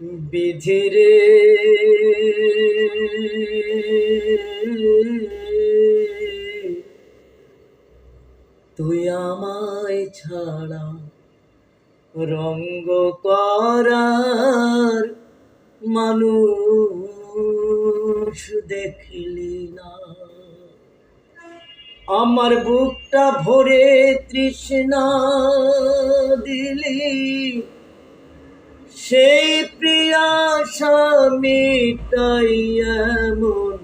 বিধিরে তুই আমায় ছাড়া রঙ্গ করার মানুষ দেখলি না। আমার বুকটা ভরে তৃষ্ণা দিলি। সেই প্রিয়াশা মিটাই এমন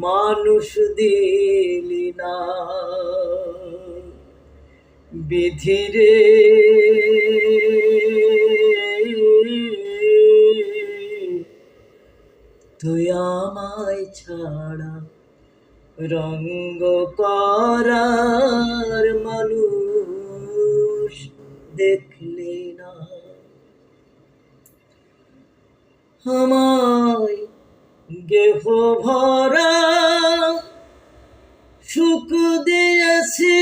মানুষ দিলি না। বিধিরে তুই আমায় ছাড়া রঙ্গ করার মানুষ দেখলি না। আমায় গেহ ভরা সুখ দিয়েছি।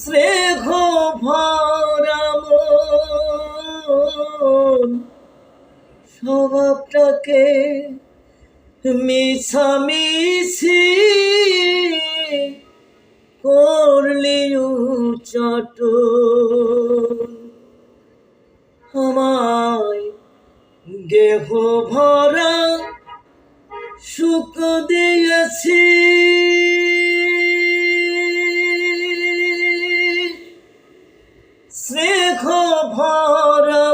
স্নেহ মিছামিছি চট আমায় গেহ ভরা সুখ দিয়েছি। স্নেহ ভরা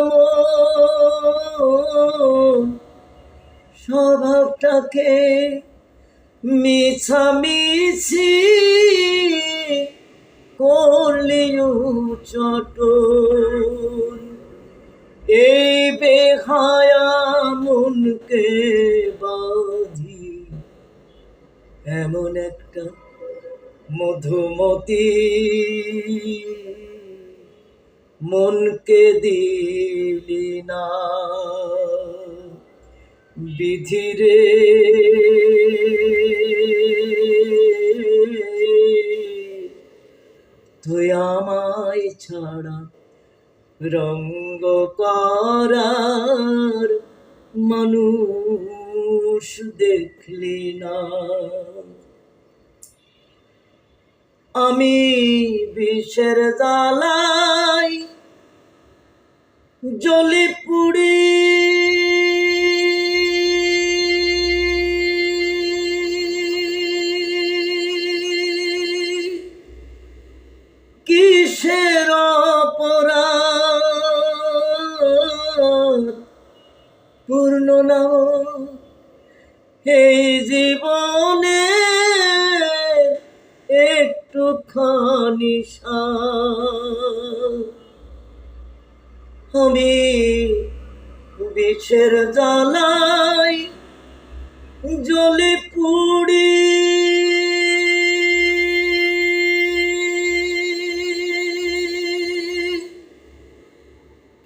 স্বভাবটাকে মিছামিছি। করলিও চট এই বেহায়া মনকে বাঁধি এমন একটা মধুমতি। মনকে দিলি না। বিধিরে রঙ্গ করার মানুষ দেখলি না। আমি বিষের জ্বালাই জলি পুড়ি পূর্ণ নাম। এই জীবনে একটুখানি সাথ আমি বিষের জ্বালাই জলে পুড়ি।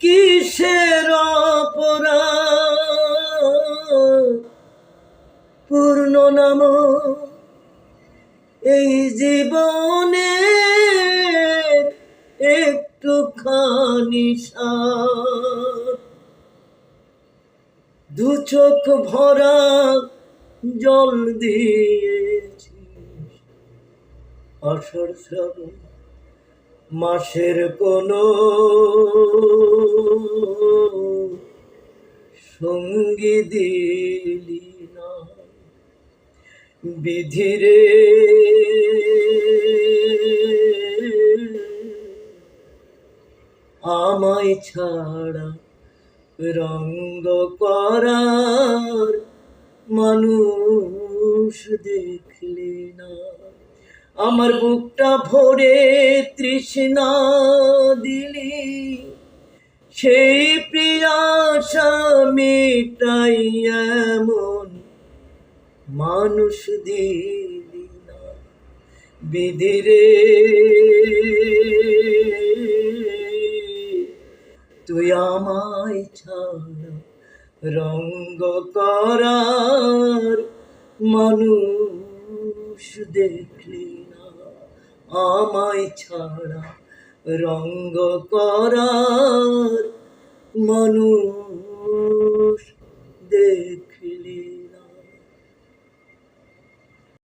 কিসের অপরাধ? পূর্ণ নাম। এই জীবনে একটুখানি দু চোখ ভরা জল দিয়েছি। অসর মাসের কোনো সঙ্গী দিলি না। বিধিরে। আমায় ছাড়া রঙ্গ করার মানুষ দেখলে না। আমার বুকটা ভরে তৃষ্ণা দিলি। সেই প্রিয়াশা মেটাই এমন মানুষ দিলি না বিধিরে তুই আমায় ছাড়া রঙ্গ করার মানুষ দেখলি না, আমায় ছাড়া রঙ্গ করার মানুষ দেখলে